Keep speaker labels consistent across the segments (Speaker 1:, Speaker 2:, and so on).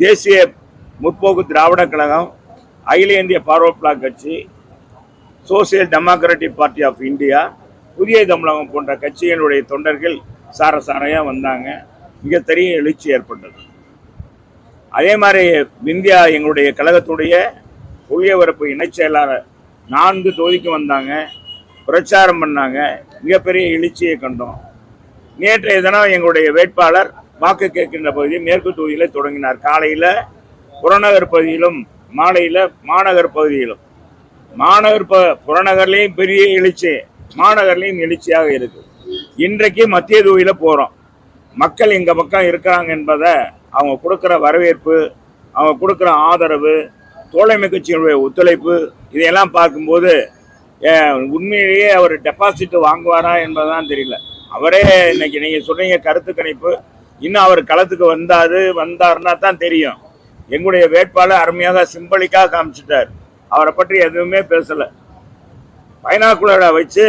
Speaker 1: தேசிய முற்போக்கு திராவிட கழகம் அகில இந்திய பார்வர்ட் பிளாக் கட்சி social democratic party of India Puthiya Tamilagam போன்ற கட்சிகளுடைய தொண்டர்கள் சாரசாரையாக வந்தாங்க. மிகப்பெரிய எழுச்சி ஏற்பட்டது. அதே மாதிரி இந்தியா எங்களுடைய கழகத்துடைய புளியவரப்பு இணைச் செயலாளர் நான்கு தொகுதிக்கு வந்தாங்க. பிரச்சாரம் பண்ணாங்க. மிகப்பெரிய எழுச்சியை கண்டோம். நேற்றைய தினம் எங்களுடைய வேட்பாளர் வாக்கு கேட்கின்ற பகுதியை மேற்கு தொகுதியில் தொடங்கினார். காலையில் புறநகர் பகுதியிலும் மாலையில் மாநகர் பகுதியிலும். மாநகர் ப புறநகர்லேயும் பெரிய எழுச்சி மாநகர்லேயும் எழுச்சியாக இருக்கு. இன்றைக்கு மத்திய தொகுதியில் போகிறோம் மக்கள் எங்கள் பக்கம் இருக்கிறாங்க என்பதை அவங்க கொடுக்குற வரவேற்பு அவங்க கொடுக்குற ஆதரவு தோழமை கட்சிகளுடைய ஒத்துழைப்பு இதையெல்லாம் பார்க்கும்போது உண்மையிலேயே அவர் டெபாசிட் வாங்குவாரா என்பதுதான் தெரியல. அவரே இன்னைக்கு நீங்கள் சொன்னீங்க கருத்து கணிப்பு இன்னும் அவர் களத்துக்கு வந்தாரு வந்தாருன்னா தான் தெரியும். எங்களுடைய வேட்பாளர் அருமையாக சிம்பளிக்காக காமிச்சிட்டார். அவரை பற்றி எதுவுமே பேசலை. பைனாக்குலரை வச்சு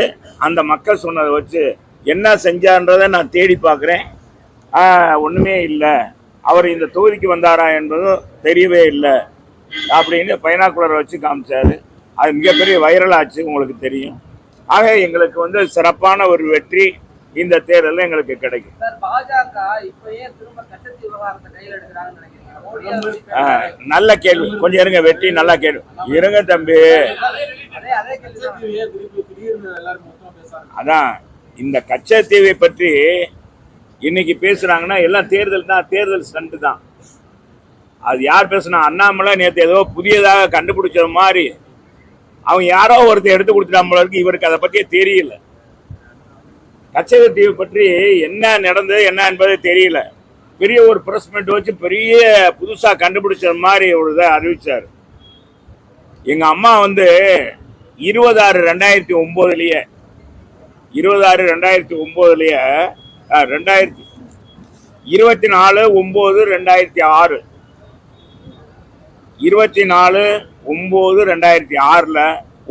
Speaker 1: அந்த மக்கள் சொன்னதை வச்சு என்ன செஞ்சான்றதை நான் தேடி பார்க்குறேன். ஒன்றுமே இல்லை. அவர் இந்த தொகுதிக்கு வந்தாரா என்பதும் தெரியவே இல்லை. அப்படின்னு பைனாக்குலரை வச்சு காமிச்சார். அது மிகப்பெரிய வைரல் ஆச்சு உங்களுக்கு தெரியும். ஆக எங்களுக்கு வந்து சிறப்பான ஒரு வெற்றி. இந்த தேர்தலில் எங்களுக்கு கிடைக்கும். நல்ல கேள்வி. கொஞ்சம் இருங்க வெற்றி நல்லா கேள்வி. இருங்க தம்பி. அதான் இந்த கச்சத்தீவை பற்றி இன்னைக்கு பேசுறாங்கன்னா எல்லாம் தேர்தல் தான் தேர்தல் ஸ்டண்ட் தான். அது யார் பேசுனா அண்ணாமலை நேற்று ஏதோ புதியதாக கண்டுபிடிச்சது மாதிரி அவன் யாரோ ஒருத்தர் எடுத்து கொடுத்துட்டான் போல இருக்கு. இவருக்கு அதை பற்றியே தெரியல. கச்சத்தீவை பற்றி என்ன நடந்தது என்ன என்பது தெரியல. பெரிய ஒரு பிரஸ் மீட் வச்சு பெரிய புதுசாக கண்டுபிடிச்ச மாதிரி ஒரு இதை அறிவித்தார் எங்கள் அம்மா வந்து இருபதாறு ரெண்டாயிரத்தி ஒம்போதுலேயே இருபதாறு ரெண்டாயிரத்தி ஒம்போதுலேயே ரெண்டாயிரத்தி இருபத்தி நாலு ஒம்பது ரெண்டாயிரத்தி ஆறு. இருபத்தி நாலு ஒம்பது ரெண்டாயிரத்தி ஆறில்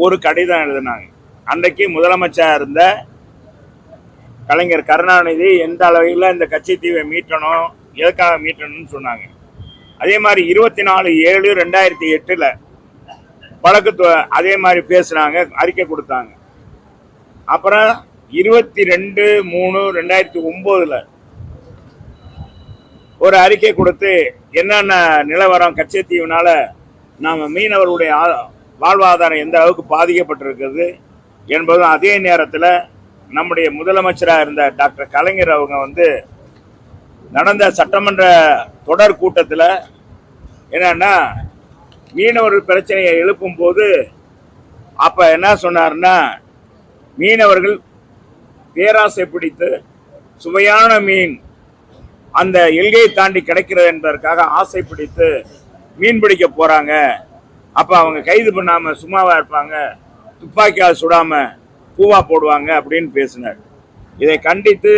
Speaker 1: ஒரு கடிதம் எழுதினாங்க. அன்றைக்கு முதலமைச்சராக இருந்த கலைஞர் கருணாநிதி எந்த அளவில் இந்த கட்சித்தீவை மீட்டணும் எதுக்காக மீட்டணும்னு சொன்னாங்க. அதே மாதிரி இருபத்தி நாலு ஏழு ரெண்டாயிரத்தி எட்டில் வழக்கு அதே மாதிரி பேசுனாங்க அறிக்கை கொடுத்தாங்க. அப்புறம் இருபத்தி ரெண்டு மூணு ரெண்டாயிரத்தி ஒம்போதில் ஒரு அறிக்கை கொடுத்து என்னென்ன நிலவரம் கச்சத்தீவுனால நாம் மீனவர்களுடைய வாழ்வாதாரம் எந்த அளவுக்கு பாதிக்கப்பட்டிருக்கிறது என்பதும் அதே நேரத்தில் நம்முடைய முதலமைச்சராக இருந்த டாக்டர் கலைஞர் அவங்க வந்து நடந்த சட்டமன்ற தொடர் கூட்டத்தில் என்னன்னா மீனவர்கள் பிரச்சனையை எழுப்பும்போது அப்போ என்ன சொன்னார்னா மீனவர்கள் பேராசை பிடித்து சுவையான மீன் அந்த எல்கையை தாண்டி கிடைக்கிறது என்பதற்காக ஆசை பிடித்து மீன் பிடிக்க போகிறாங்க அப்போ அவங்க கைது பண்ணாமல் சும்மாவாக இருப்பாங்க. துப்பாக்கியால் சுடாமல் பூவா போடுவாங்க அப்படின்னு பேசினார். இதை கண்டித்து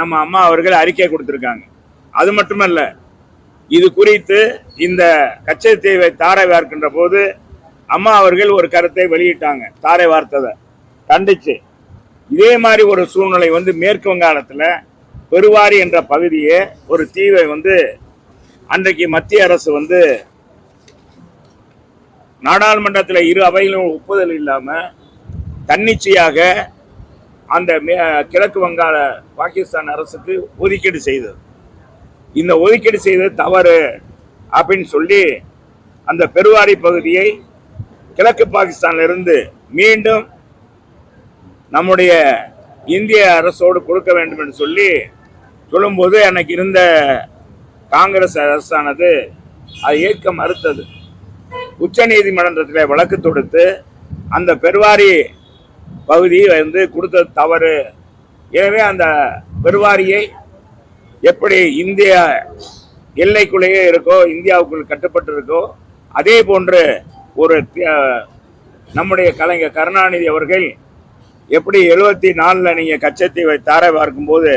Speaker 1: நம்ம அம்மா அவர்கள் அறிக்கை கொடுத்துருக்காங்க. அது மட்டுமல்ல இது குறித்து இந்த கச்சத்தீவை தாரை வார்க்கின்ற போது அம்மா அவர்கள் ஒரு கருத்தை வெளியிட்டாங்க. தாரை வார்த்ததை கண்டிச்சு. இதே மாதிரி ஒரு சூழ்நிலை வந்து மேற்கு வங்காளத்தில் பெருவாரி என்ற பகுதியே ஒரு தீவை வந்து அன்றைக்கு மத்திய அரசு வந்து நாடாளுமன்றத்தில் இரு அவைகளும் ஒப்புதல் இல்லாமல் தன்னிச்சையாக அந்த மே- கிழக்கு வங்காள பாகிஸ்தான் அரசுக்கு ஒதுக்கீடு செய்தது. இந்த ஒதுக்கீடு செய்தது தவறு அப்படின்னு சொல்லி அந்த பெருவாரி பகுதியை கிழக்கு பாகிஸ்தானிலிருந்து மீண்டும் நம்முடைய இந்திய அரசோடு கொடுக்க வேண்டும் என்று சொல்லி சொல்லும்போது அன்னைக்கு இருந்த காங்கிரஸ் அரசானது அதை ஏற்க மறுத்தது. உச்ச நீதிமன்றத்தில் வழக்கு தொடுத்து அந்த பெருவாரி பகுதி வந்து கொடுத்தது தவறு. எனவே அந்த பெருவாரியை எப்படி இந்திய எல்லைக்குள்ளேயே இருக்கோ இந்தியாவுக்குள் கட்டுப்பட்டு இருக்கோ அதே போன்று ஒரு நம்முடைய கலைஞர் கருணாநிதி அவர்கள் எப்படி எழுபத்தி நாலில் நீங்கள் கச்சத்தீவை தாரை பார்க்கும்போது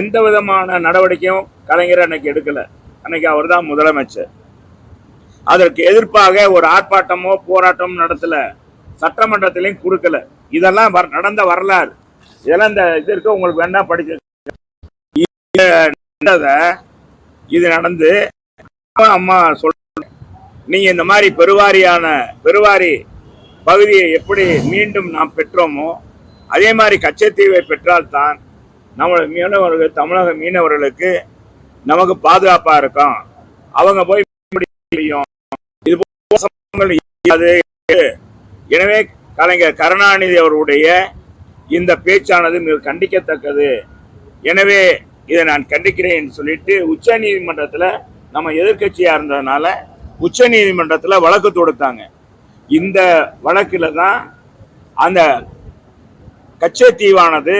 Speaker 1: எந்த விதமான நடவடிக்கையும் கலைஞர் அன்னைக்கு எடுக்கலை. அன்னைக்கு அவர் தான் முதலமைச்சர். அதற்கு எதிர்ப்பாக ஒரு ஆர்ப்பாட்டமோ போராட்டமோ நடத்தலை. சட்டமன்றத்திலையும் கொடுக்கல இதெல்லாம் வர- நடந்த வரலாறு. இதெல்லாம் இந்த இது இருக்க உங்களுக்கு வேணா படிக்க இது இது நடந்து அம்மா சொல்ற நீங்க இந்த மாதிரி பெருவாரியான பெருவாரி பகுதியை எப்படி மீண்டும் நாம் பெற்றோமோ அதே மாதிரி கச்சத்தீவை பெற்றால்தான் நம்ம மீனவர்கள் தமிழக மீனவர்களுக்கு நமக்கு பாதுகாப்பா இருக்கும். அவங்க போய் முடியும். இது எனவே கலைஞர் கருணாநிதி அவருடைய இந்த பேச்சானது மிக கண்டிக்கத்தக்கது. எனவே இதை நான் கண்டிக்கிறேன் சொல்லிட்டு உச்ச நீதிமன்றத்தில் நம்ம எதிர்கட்சியாக இருந்ததுனால உச்ச நீதிமன்றத்தில் வழக்கு தொடுத்தாங்க. இந்த வழக்கில் தான் அந்த கச்சத்தீவானது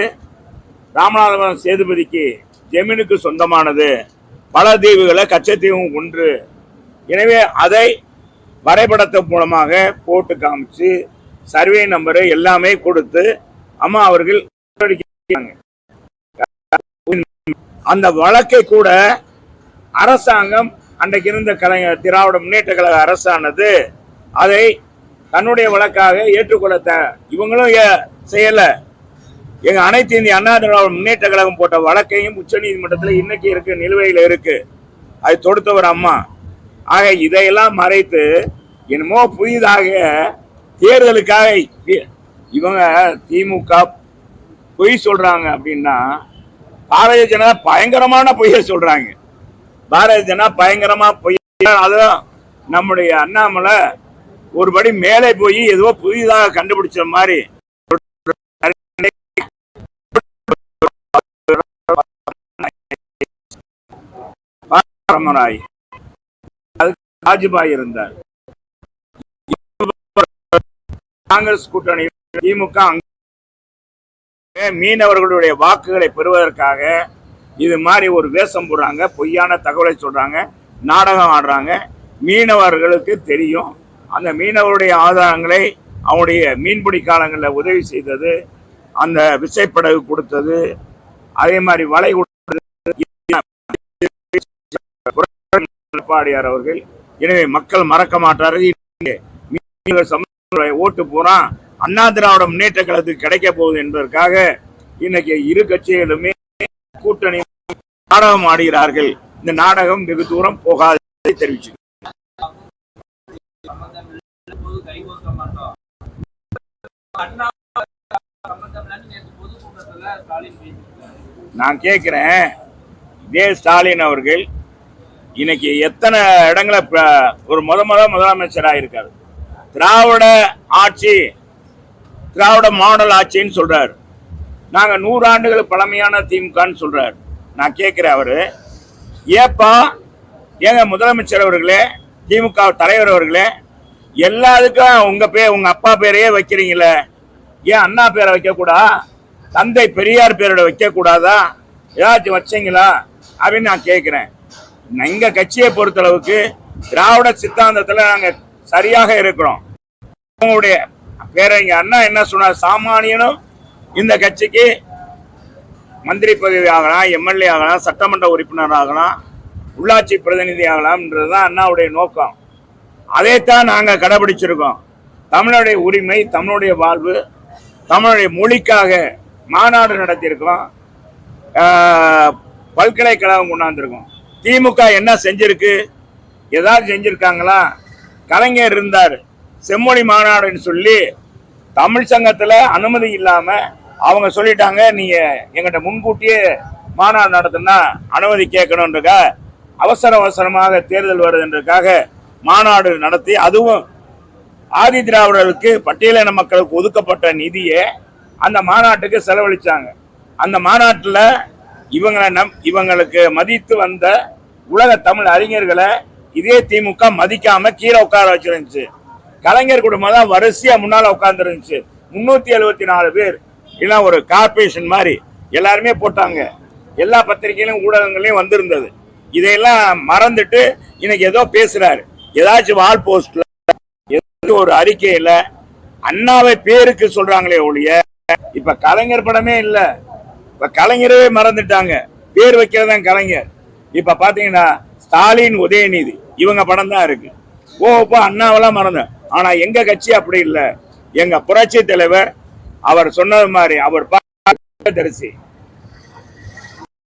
Speaker 1: ராமநாதபுரம் சேதுபதிக்கு ஜெமீனுக்கு சொந்தமானது. பல தீவுகளை கச்சத்தீவும் ஒன்று. எனவே அதை வரைபடத்தின் மூலமாக போட்டு காமிச்சு சர்வே நம்பரு எல்லாமே கொடுத்து அம்மா அவர்கள் அந்த வழக்கை கூட அரசாங்கம் அன்றைக்கு இருந்த கலைஞர் திராவிட முன்னேற்ற கழக அரசானது அதை தன்னுடைய வழக்காக ஏற்றுக்கொள்ள இவங்களும் ஏ- செய்யல. எங்க அனைத்து இந்திய அண்ணா திராவிட முன்னேற்ற கழகம் போட்ட வழக்கையும் உச்ச நீதிமன்றத்தில் இன்னைக்கு இருக்கு நிலுவையில் இருக்கு. அது தொடுத்தவர் அம்மா. ஆக இதையெல்லாம் மறைத்து என்னமோ புதிதாக தேர்தலுக்காக இவங்க திமுக பொய் சொல்றாங்க அப்படின்னா பாரதிய ஜனதா பயங்கரமான பொய்யை சொல்றாங்க பாரதிய ஜனதா பயங்கரமா பொய் அதுவும் நம்முடைய அண்ணாமலை ஒருபடி மேலே போய் ஏதோ புதிதாக கண்டுபிடிச்ச மாதிரி ராமராய் இருந்தார் காங்கிரஸ் கூட்டணி திமுக மீனவர்களுடைய வாக்குகளை பெறுவதற்காக இது மாதிரி ஒரு வேஷம் போடுறாங்க பொய்யான தகவலை சொல்றாங்க நாடகம் ஆடுறாங்க. மீனவர்களுக்கு தெரியும். அந்த மீனவருடைய ஆதாரங்களை அவனுடைய மீன்பிடி காலங்களில் உதவி செய்தது அந்த விசைப்படகு கொடுத்தது அதே மாதிரி வலை கொடுத்தது. அவர்கள். எனவே மக்கள் மறக்க மாட்டார்கள். மீனவர் சமூக ஓட்டு பூரா அண்ணா திராவிட முன்னேற்ற கழகத்துக்கு கிடைக்க போகுது என்பதற்காக இன்னைக்கு இரு கட்சிகளுமே கூட்டணி நாடகம் ஆடுகிறார்கள். இந்த நாடகம் வெகு தூரம் போகாது தெரிவிச்சு நான் கேட்கிறேன் இதே ஸ்டாலின் அவர்கள் இன்னைக்கு எத்தனை இடங்களை ஒரு முத முத முதலமைச்சராக இருக்காரு திராவிட ஆட்சி திராவிட மாடல் ஆட்சின்னு சொல்றாரு. நாங்க நூறாண்டுகள் பழமையான திமுகன்னு சொல்றாரு. நான் கேட்கிறேன் அவரு. ஏப்பா ஏங்க முதலமைச்சர் அவர்களே திமுக தலைவர் அவர்களே எல்லாத்துக்கும் உங்க பேர் உங்க அப்பா பேரையே வைக்கிறீங்களே. ஏன் அண்ணா பேரை வைக்கக்கூடா? தந்தை பெரியார் பேரோட வைக்கக்கூடாதா? ஏதாச்சும் வச்சீங்களா? அப்படின்னு நான் கேட்குறேன். எங்கள் கட்சியை பொறுத்தளவுக்கு திராவிட சித்தாந்தத்தில் நாங்கள் சரியாக இருக்கிறோம். உங்களுடைய வேற எங்க அண்ணா என்ன சொன்னார்? சாமானியனும் இந்த கட்சிக்கு மந்திரி பதவி ஆகலாம் எம்எல்ஏ ஆகலாம் சட்டமன்ற உறுப்பினர் ஆகலாம் உள்ளாட்சி பிரதிநிதி ஆகலாம்ன்றதுதான் அண்ணாவுடைய நோக்கம். அதைத்தான் நாங்கள் கடைபிடிச்சிருக்கோம். தமிழருடைய உரிமை தமிழுடைய வாழ்வு தமிழுடைய மொழிக்காக மாநாடு நடத்தியிருக்கோம். பல்கலைக்கழகம் கொண்டாந்துருக்கோம். திமுக என்ன செஞ்சிருக்கு? ஏதாவது செஞ்சிருக்காங்களா? கலைஞர் இருந்தார். செம்மொழி மாநாடுன்னு சொல்லி தமிழ் சங்கத்தில் அனுமதி இல்லாமல் அவங்க சொல்லிட்டாங்க நீங்கள் எங்கிட்ட முன்கூட்டியே மாநாடு நடத்தினா அனுமதி கேட்கணுன்றக்க அவசர அவசரமாக தேர்தல் வருதுன்றதுக்காக மாநாடு நடத்தி அதுவும் ஆதி திராவிடர்களுக்கு பட்டியலின மக்களுக்கு ஒதுக்கப்பட்ட நிதியை அந்த மாநாட்டுக்கு செலவழித்தாங்க அந்த மாநாட்டில் இவங்களை நம் இவங்களுக்கு மதித்து வந்த உலக தமிழ் அறிஞர்களை இதே திமுக மதிக்காம கீழே உட்கார வச்சிருந்துச்சு. கலைஞர் குடும்பம் தான் வரிசையா முன்னால உட்கார்ந்துருந்துச்சு. முன்னூத்தி எழுபத்தி நாலு பேர். இல்லை ஒரு கார்பரேஷன் மாதிரி. எல்லாருமே போட்டாங்க. எல்லா பத்திரிகையிலும் ஊடகங்களையும் வந்திருந்தது. இதையெல்லாம் மறந்துட்டு இன்னைக்கு ஏதோ பேசுறாரு. ஏதாச்சும் வால் போஸ்ட்ல ஏதாச்சும் ஒரு அறிக்கையில அண்ணாவை பேருக்கு சொல்றாங்களே ஒழிய இப்ப கலைஞர் படமே இல்ல. இப்ப கலைஞரவே மறந்துட்டாங்க. பேர் வைக்கிறதான் கலைஞர். இப்ப பாத்தீங்கன்னா ஸ்டாலின் உதயநிதி. இவங்க படம் தான் இருக்கு. ஓ இப்போ அண்ணாவெல்லாம் மறந்தேன். ஆனா எங்க கட்சி அப்படி இல்லை. எங்க புரட்சி தலைவர் அவர் சொன்னது மாதிரி அவர் தரிசி.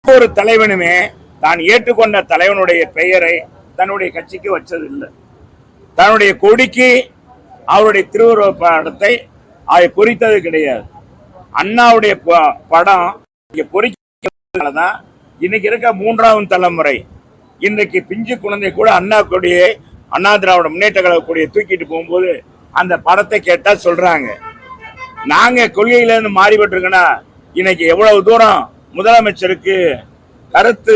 Speaker 1: ஒரு தலைவனுமே தான் ஏற்றுக்கொண்ட தலைவனுடைய பெயரை தன்னுடைய கட்சிக்கு வச்சது இல்லை தன்னுடைய கொடிக்கு அவருடைய திருவுருவ படத்தை அதை பொறித்தது கிடையாது. அண்ணாவுடைய ப- படம் இங்க பொறிக்கிறதுனாலதான் இன்னைக்கு இருக்க மூன்றாவது தலைமுறை. இன்றைக்கு பிஞ்சு குழந்தை கூட அண்ணா கொடியை அண்ணா திராவிட முன்னேற்ற கழக கொடியை தூக்கிட்டு போகும்போது அந்த படத்தை கேட்டால் சொல்றாங்க. நாங்கள் கொள்கையிலேருந்து மாறிபட்டிருக்கோன்னா இன்னைக்கு எவ்வளவு தூரம் முதலமைச்சருக்கு கருத்து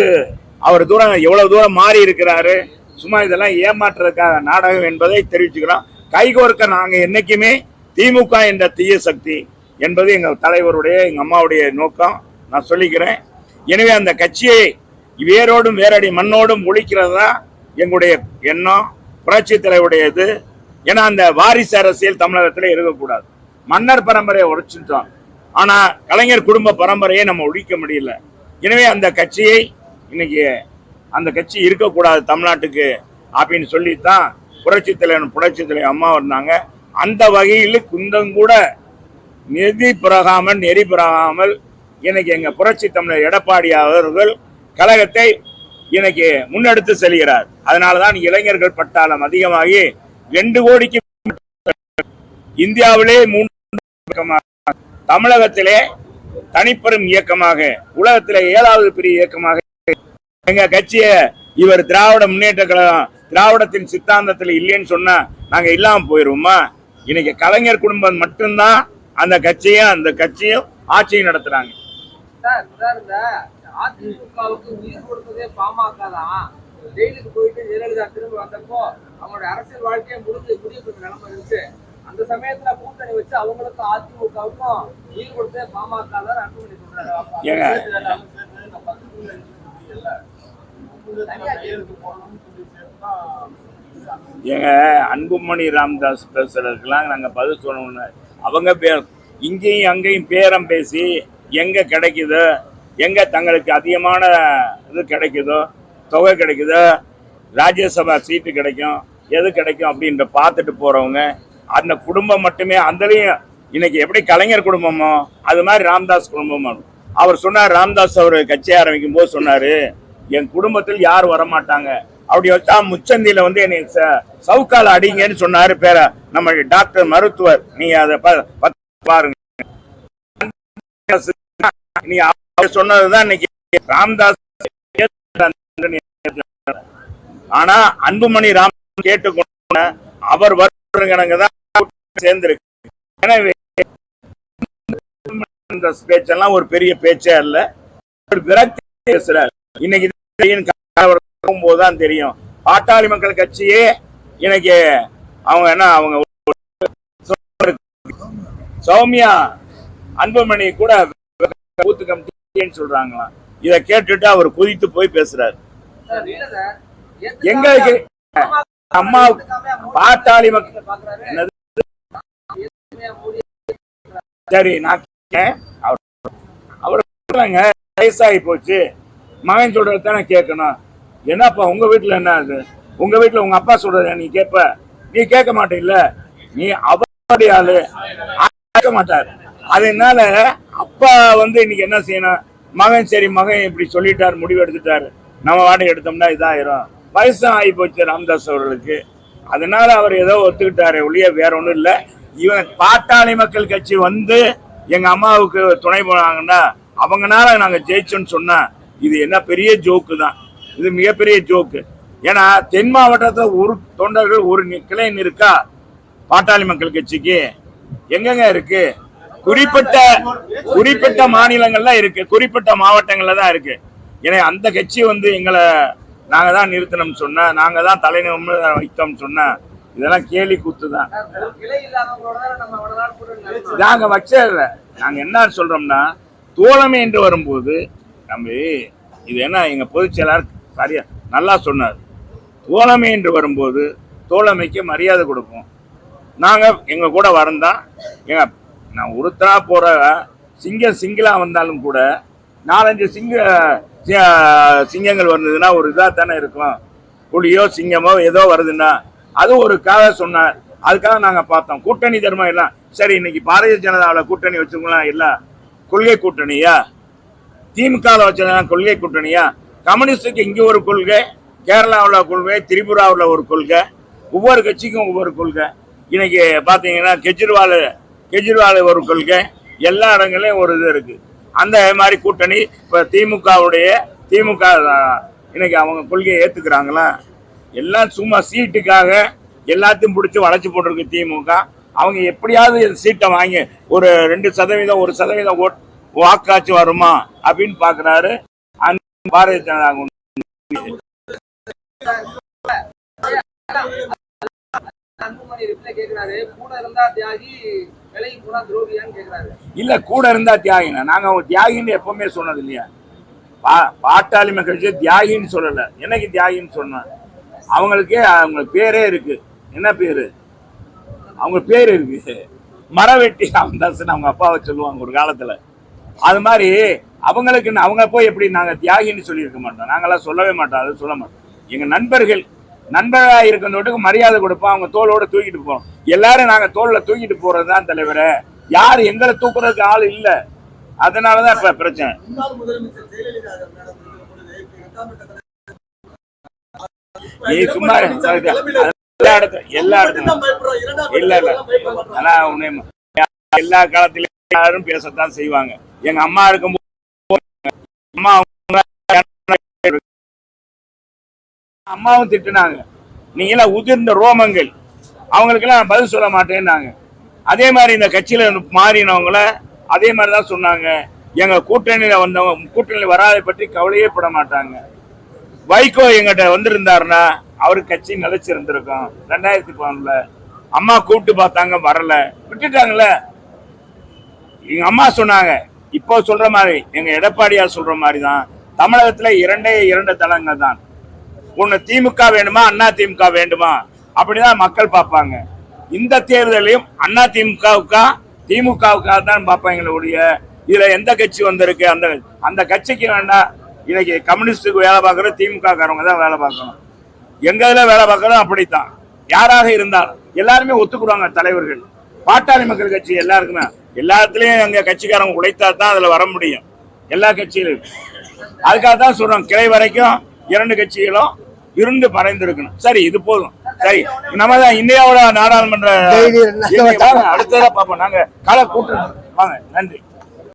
Speaker 1: அவர் தூரம் எவ்வளவு தூரம் மாறி இருக்கிறாரு சும்மா இதெல்லாம் ஏமாற்றுறதுக்காக நாடகம் என்பதை தெரிவிச்சுக்கிறோம். கைகோர்க்க நாங்கள் என்னைக்குமே திமுக என்ற தீய சக்தி என்பது எங்கள் தலைவருடைய எங்கள் அம்மாவுடைய நோக்கம். நான் சொல்லிக்கிறேன். எனவே அந்த கட்சியை வேரோடும் வேரடி மண்ணோடும் ஒழிக்கிறது தான் எங்களுடைய எண்ணம். புரட்சி தலைவருடையது. ஏன்னா அந்த வாரிசு அரசியல் தமிழகத்தில் இருக்கக்கூடாது. மன்னர் பரம்பரையை உடைச்சிட்டோம். ஆனால் கலைஞர் குடும்ப பரம்பரையை நம்ம ஒழிக்க முடியல. எனவே அந்த கட்சியை இன்னைக்கு அந்த கட்சி இருக்கக்கூடாது தமிழ்நாட்டுக்கு அப்படின்னு சொல்லித்தான் புரட்சி தலைவர் புரட்சி தலைவர் அம்மா வந்தாங்க. அந்த வகையில் குந்தம் கூட நிதி பிறகாமல் நெறி பிறகாமல் இன்னைக்கு எங்கள் புரட்சி தமிழர் எடப்பாடி அவர்கள் கழகத்தை இன்னைக்கு முன்னெடுத்து செல்கிறார். அதனாலதான் இளைஞர்கள் பட்டாளம் அதிகமாகி ரெண்டு கோடிக்கு இந்தியாவிலே மூன்று தமிழகத்திலே தனிப்பெரும் இயக்கமாக உலகத்திலே ஏழாவது பெரிய இயக்கமாக எங்க கட்சியை இவர் திராவிட முன்னேற்ற கழகம் திராவிடத்தின் சித்தாந்தத்தில் இல்லைன்னு சொன்னா நாங்க இல்லாம போயிருவோமா? இன்னைக்கு கலைஞர் குடும்பம் மட்டும்தான் அந்த கட்சியும் அந்த கட்சியும் ஆட்சியும் நடத்துறாங்க.
Speaker 2: சார் அதிமுகவுக்கு உயிர் கொடுத்ததே பாமக தான் ஜெயிலுக்கு போயிட்டு ஜெயலலிதா திரும்ப வந்தப்போ அவங்களோட அரசியல் வாழ்க்கையை முடிஞ்சு முடிவு பெற்ற நிலைமை இருந்துச்சு. அந்த சமயத்துல கூட்டணி வச்சு அவங்களுக்கும் அதிமுகவுக்கும் உயிர் கொடுத்ததே பாமக தான் அன்புமணி
Speaker 1: ஏங்க. ஏங்க அன்புமணி ராமதாஸ் பேசுறதுக்கெல்லாம் நாங்க பதில் சொல்லணும்னு. அவங்க பே இங்கேயும் அங்கேயும் பேரம் பேசி எங்க கிடைக்குதோ? எங்கே தங்களுக்கு அதிகமான இது கிடைக்குதோ தொகை கிடைக்குதோ ராஜ்யசபா சீட்டு கிடைக்கும் எது கிடைக்கும் அப்படின்ற பார்த்துட்டு போகிறவங்க அந்த குடும்பம் மட்டுமே அந்தலையும் இன்னைக்கு எப்படி கலைஞர் குடும்பமோ அது மாதிரி ராம்தாஸ் குடும்பமும் அவர் சொன்னார் ராம்தாஸ் அவர் கட்சி ஆரம்பிக்கும் போது சொன்னார் என் குடும்பத்தில் யார் வரமாட்டாங்க? அப்படி வச்சா முச்சந்தியில் வந்து என்னை ச- சவுக்கால் அடிங்கன்னு சொன்னார் பேர நம்ம டாக்டர் மருத்துவர். நீங்க அதை ப- பாருங்க. நீ சொன்னதுதான் இன்னைக்கு ராம்தாஸ் ஆனா அன்புமணி ராம் கேட்டுக்கொண்ட அவர் வருங்க தான் சேர்ந்திருக்கு. எனவே இந்த பேச்செல்லாம் ஒரு பெரிய பேச்சே அல்ல. ஒரு விரக்தி பேசுறார். இன்னைக்கு போதுதான் தெரியும். பாட்டாளி மக்கள் கட்சியே இன்னைக்கு அவங்க என்ன அவங்க சௌமியா அன்புமணி கூட பூத்து இல்லைன்னு சொல்றாங்களாம். இத கேட்டுட்டு அவர் குதித்து போய் பேசுறாரு. எங்க அம்மா பாட்டாளி மக்கள் என்னது? சரி நான் அவர் அவர் சொல்றாங்க வயசாகி போச்சு. மகன் சொல்றது தானே கேட்கணும். என்னப்பா உங்க வீட்டுல என்ன அது? உங்க வீட்டுல உங்க அப்பா சொல்றத நீ கேட்ப. நீ கேட்க மாட்டீல்ல. நீ அவருடைய ஆளு. கேட்க மாட்டாரு. அதனால அப்பா வந்து இன்னைக்கு என்ன செய்யணும்? மகன் சரி மகன் இப்படி சொல்லிட்டார் முடிவு எடுத்துட்டாரு நம்ம வாடகை எடுத்தோம்னா இதாயிரும். வயசும் ஆகி போச்சு ராமதாஸ் அவர்களுக்கு. அதனால அவர் ஏதோ ஒத்துக்கிட்டாரு ஒழிய வேற ஒன்றும் இல்லை. இவன் பாட்டாளி மக்கள் கட்சி வந்து எங்க அம்மாவுக்கு துணை போனாங்கன்னா அவங்கனால நாங்க ஜெயிச்சோம்னு சொன்னா இது என்ன பெரிய ஜோக்கு தான். இது மிகப்பெரிய ஜோக்கு. ஏன்னா தென் மாவட்டத்தில் ஒரு தொண்டர்கள் ஒரு நி- கிளை இருக்கா பாட்டாளி மக்கள் கட்சிக்கு எங்கெங்க இருக்கு? குறிப்பிட்ட குறிப்பிட்ட மாநிலங்கள்ல இருக்கு. குறிப்பிட்ட மாவட்டங்கள்ல தான் இருக்கு. ஏன்னா அந்த கட்சி வந்து எங்களை நாங்க தான் நிறுத்தணும் சொன்ன நாங்க தான் தலைநிமிர்ந்து வைத்தோம் சொன்ன இதெல்லாம் கேலி கூத்து தான்.
Speaker 2: சார், ஒரு கிளை
Speaker 1: நாங்க வச்சதில்ல. நாங்க என்ன சொல்றோம்னா தோழமை என்று வரும்போது நம்ம இது என்ன எங்க பொதுச் செயலாளர் சரியா நல்லா சொன்னார். தோழமை என்று வரும்போது தோழமைக்கு மரியாதை கொடுப்போம். நாங்கள் எங்கள் கூட வரந்தா எங்கள் நான் ஒருத்தரா போகிற சிங்கம் சிங்கிளாக வந்தாலும் கூட நாலஞ்சு சிங்க சி- சிங்கங்கள் வந்ததுன்னா ஒரு இதாக தானே இருக்கும். புலியோ சிங்கமோ ஏதோ வருதுன்னா அது ஒரு காக சொன்னார். அதுக்காக நாங்கள் பார்த்தோம். கூட்டணி தர்மம் எல்லாம் சரி இன்னைக்கு பாரதிய ஜனதாவில் கூட்டணி வச்சுக்கலாம் இல்லை கொள்கை கூட்டணியா? திமுகவில் வச்சதா கொள்கை கூட்டணியா? கம்யூனிஸ்டுக்கு இங்கே ஒரு கொள்கை கேரளாவில் கொள்கை திரிபுராவில் ஒரு கொள்கை ஒவ்வொரு கட்சிக்கும் ஒவ்வொரு கொள்கை. இன்னைக்கு பார்த்தீங்கன்னா கெஜ்ரிவால் கெஜ்ரிவால் ஒரு கொள்கை. எல்லா இடங்களையும் ஒரு இது இருக்கு. அந்த மாதிரி கூட்டணி இப்போ திமுகவுடைய திமுக இன்னைக்கு அவங்க கொள்கையை ஏற்றுக்கிறாங்களா எல்லாம் சும்மா சீட்டுக்காக எல்லாத்தையும் பிடிச்சி வளைச்சி போட்டிருக்கு திமுக. அவங்க எப்படியாவது சீட்டை வாங்கி ஒரு ரெண்டு சதவீதம் ஒரு சதவீதம் ஓட் வாக்காச்சு வருமா அப்படின்னு பாக்குறாரு. அந்த பாரதிய ஜனதா
Speaker 2: கூட இருந்தா தியாகி
Speaker 1: இல்ல கூட இருந்தா தியாகினா. நாங்க அவங்க தியாகின்னு எப்பவுமே சொன்னது இல்லையா? பா பாட்டாளி மக்கள் தியாகின்னு சொல்லல. என்னைக்கு தியாகின்னு சொன்னேன் அவங்களுக்கே அவங்க பேரே இருக்கு. என்ன பேரு? அவங்க பேர் இருக்கு. மரவெட்டி ராமதாஸ்னு அவங்க அப்பாவை சொல்லுவாங்க ஒரு காலத்துல. அது மாதிரி அவங்களுக்கு அவங்க போய் எப்படி நாங்க தியாகின்னு சொல்லியிருக்க மாட்டோம். நாங்கெல்லாம் சொல்லவே மாட்டோம் அது சொல்ல மாட்டோம். எங்க நண்பர்கள் நண்பர்களா இருக்கிறதோட்டுக்கு மரியாதை கொடுப்போம். அவங்க தோளோட தூக்கிட்டு போறோம் எல்லாரும் நாங்க தோல்ல தூக்கிட்டு போறதுதான் தலைவரே. யார் எங்களை தூக்குறதுக்கு ஆள் இல்ல. இப்ப பிரச்சனை.
Speaker 3: இருக்கிற பொழுது இப்ப கட்ட
Speaker 1: நீ சும்மா எல்லா இடத்துல எல்லா இடத்துல இல்ல, இல்ல. ஆனா உன்னை எல்லா காலத்திலும் யாரும் பேசத்தான் செய்வாங்க. எங்க அம்மா இருக்கும்போது அம்மா அவங்க அம்மாவும் திட்டுனாங்க. நீங்களாம் உதிர்ந்த ரோமங்கள். அவங்களுக்கெல்லாம் நான் பதில் சொல்ல மாட்டேன்னாங்க. அதே மாதிரி இந்த கட்சியில மாறினவங்கள அதே மாதிரி தான் சொன்னாங்க. எங்க கூட்டணியில வந்தவங்க கூட்டணியில் வராதை பற்றி கவலையே பட மாட்டாங்க. வைகோ எங்கிட்ட வந்திருந்தாருன்னா அவருக்கு கட்சி நிலைச்சிருந்திருக்கும். ரெண்டாயிரத்தி பதினொன்றில் அம்மா கூப்பிட்டு பார்த்தாங்க வரல. விட்டுட்டாங்கல்ல. எங்க அம்மா சொன்னாங்க இப்போ சொல்ற மாதிரி எங்க எடப்பாடியார் சொல்ற மாதிரி தான். தமிழகத்துல இரண்டே இரண்டு தளங்கள் தான். உன்னை திமுக வேண்டுமா அண்ணா திமுக வேண்டுமா? அப்படிதான் மக்கள் பார்ப்பாங்க. இந்த தேர்தலையும் அண்ணா திமுகவுக்கா திமுகவுக்கா தான் பார்ப்பாங்களே ஒழிய இதுல எந்த கட்சி வந்திருக்கு? அந்த அந்த கட்சிக்கு வேண்டாம் இன்னைக்கு கம்யூனிஸ்டுக்கு வேலை பார்க்கறது திமுக காரவங்க தான் வேலை பார்க்கணும். எங்க இதுல வேலை பார்க்கறதும் அப்படித்தான். யாராக இருந்தாலும் எல்லாருமே ஒத்துக்குடுவாங்க தலைவர்கள். பாட்டாளி மக்கள் கட்சி எல்லாருக்குமே. எல்லாத்துலயும் எங்க கட்சிக்காரங்க உழைத்தா தான் அதுல வர முடியும். எல்லா கட்சியிலும். அதுக்காக தான் சொல்றோம். கிளை வரைக்கும் இரண்டு கட்சிகளும் இருந்து மறைந்திருக்கணும் சரி இது போதும். சரி நம்ம தான் இந்தியாவோட நாடாளுமன்ற
Speaker 4: டெய்லி ரெண்டு நாள்
Speaker 1: வாங்க, அடுத்ததா பார்ப்போம். நாங்க களை கூட்டு வாங்க நன்றி.